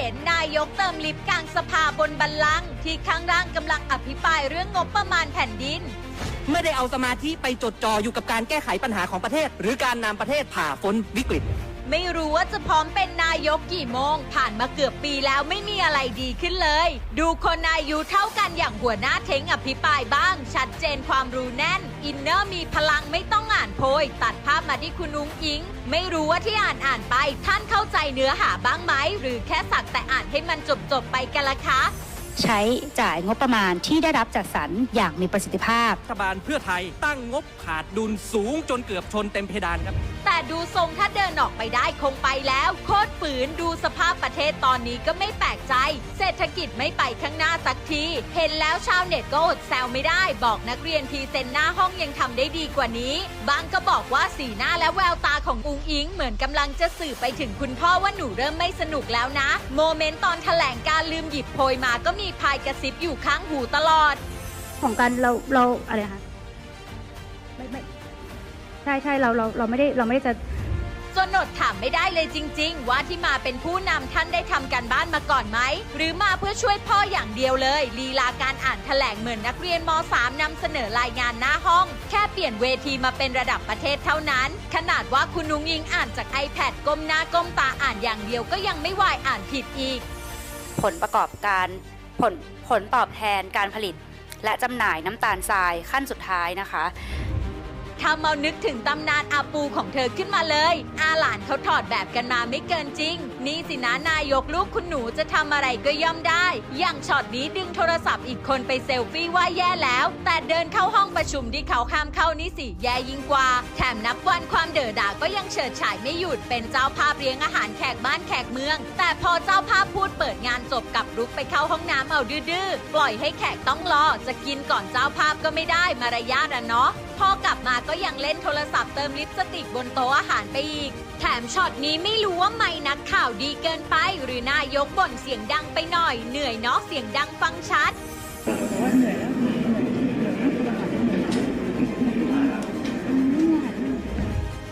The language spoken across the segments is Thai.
เห็นนายกเติมลิฟต์กลางสภาบนบัลลังก์ที่ข้างล่างกำลังอภิปรายเรื่องงบประมาณแผ่นดิน ไม่ได้เอาสมาธิไปจดจ่ออยู่กับการแก้ไขปัญหาของประเทศ หรือการนำประเทศผ่าพ้นวิกฤต ไม่รู้ว่าจะพร้อมเป็นนายกกี่โมง ผ่านมาเกือบปีแล้วไม่มีอะไรดีขึ้นเลย ดูคนอายุเท่ากันอย่างหัวหน้าเท้งอภิปรายบ้าง ชัดเจนความรู้แน่น อินเนอร์มีพลังไม่ต้องอ่านโพย ตัดภาพมาที่คุณนุ้งอิง ไม่รู้ว่าที่อ่านอ่านไป ท่านเข้าใจเนื้อหาบ้างไหม หรือแค่สักแต่อ่านให้มันจบจบไปกันละคะ ใช้จ่ายงบประมาณที่ได้รับจัดสรรอย่างมีประสิทธิภาพ รัฐบาลเพื่อไทยตั้งงบขาดดุลสูงจนเกือบชนเต็มเพดานครับ แต่ดูทรงถ้าเดินออกไปได้คงไปแล้ว โคตรฝืนดูสภาพประเทศตอนนี้ก็ไม่แปลกใจ เศรษฐกิจไม่ไปข้างหน้าสักที เห็นแล้วชาวเน็ตก็อดแซวไม่ได้บอกนักเรียนพรีเซนต์หน้าห้องยังทำได้ดีกว่านี้ บางก็บอกว่าสีหน้าและแววตาของอุงอิง เหมือนกำลังจะสื่อไปถึงคุณพ่อว่าหนูเริ่มไม่สนุกแล้วนะ โมเมนต์ตอนแถลงการลืมหยิบโพยมาก็มีพายกระซิบอยู่ข้างหูตลอด ของการเราเราอะไรนะคะไม่ไม่ใช่ใช่เราเราเราไม่ได้เราไม่ได้จะจนอดถามไม่ได้เลยจริง ๆ ว่าที่มาเป็นผู้นำท่านได้ทำการบ้านมาก่อนไหม หรือมาเพื่อช่วยพ่ออย่างเดียวเลยลีลาการอ่านแถลงเหมือนนักเรียนม .3 นำเสนอรายงานหน้าห้อง แค่เปลี่ยนเวทีมาเป็นระดับประเทศเท่านั้น ขนาดว่าคุณนุ้งยิงอ่านจาก iPad ก้มหน้าก้มตาอ่านอย่างเดียวก็ยังไม่วายอ่านผิดอีก ผลประกอบการ ผลผลตอบแทนการผลิต และจำหน่ายน้ำตาลทรายขั้นสุดท้ายนะคะ ทำเอานึกถึงตำนานอาปูของเธอขึ้นมาเลย อาหลานเขาถอดแบบกันมาไม่เกินจริง นี่สินะนายกลูกคุณหนูจะทำอะไรก็ย่อมได้ อย่างช็อตนี้ดึงโทรศัพท์อีกคนไปเซลฟี่ว่าแย่แล้ว แต่เดินเข้าห้องประชุมที่เขาข้ามเข้านี่สิแย่ยิ่งกว่า แถมนับวันความเด๋อด่าก็ยังเฉิดฉายไม่หยุดเป็นเจ้าภาพเลี้ยงอาหารแขกบ้านแขกเมือง แต่พอเจ้าภาพพูดเปิดงานจบกับรุกไปเข้าห้องน้ำเอาดื้อๆปล่อยให้แขกต้องรอจะกินก่อนเจ้าภาพก็ไม่ได้มารยาทอะเนาะพอกลับมาก็็ยังเล่นโทรศัพท์เติมลิปสติกบนโต๊ะอาหารไปอีก แถมช็อตนี้ไม่รู้ว่าไม่นักข่าวดีเกินไป หรือนายกบ่นเสียงดังไปหน่อย เหนื่อยเนาะเสียงดังฟังชัด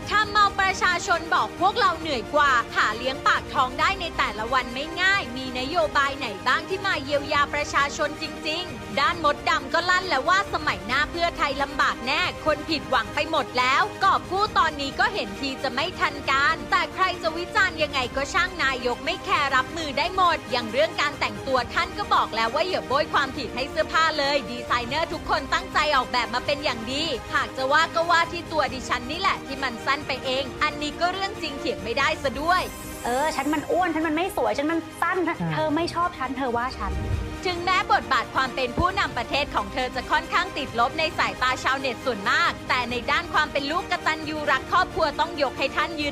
ถ้าเมาประชาชนบอกพวกเราเหนื่อยกว่า หาเลี้ยงปากท้องได้ในแต่ละวันไม่ง่าย มีนโยบายไหนบ้างที่มาเยียวยาประชาชนจริง ๆ ด้านมดดำก็ลั่นแล้วว่าส ยลำบากแน่ คนผิดหวังไปหมดแล้ว กอบกู้ตอนนี้ก็เห็นทีจะไม่ทันการ แต่ใครจะวิจารณ์ยังไงก็ช่างนายกไม่แคร์รับมือได้หมด อย่างเรื่องการแต่งตัวท่านก็บอกแล้วว่าอย่าโบยความผิดให้เสื้อผ้าเลย ดีไซเนอร์ทุกคนตั้งใจออกแบบมาเป็นอย่างดี หากจะว่าก็ว่าที่ตัวดิฉันนี่แหละที่มันสั้นไปเอง อันนี้ก็เรื่องจริงเถียงไม่ได้ซะด้วย เออ ฉันมันอ้วนฉันมันไม่สวยฉันมันสั้น เธอไม่ชอบฉันเธอว่าฉัน ถึงแม้บทบาทความเป็นผู้นำประเทศของเธอจะค่อนข้างติดลบในสายตาชาวเน็ตส่วนมาก แต่ในด้านความเป็นลูกกตัญญูรักครอบครัวต้องยกให้ท่านยืน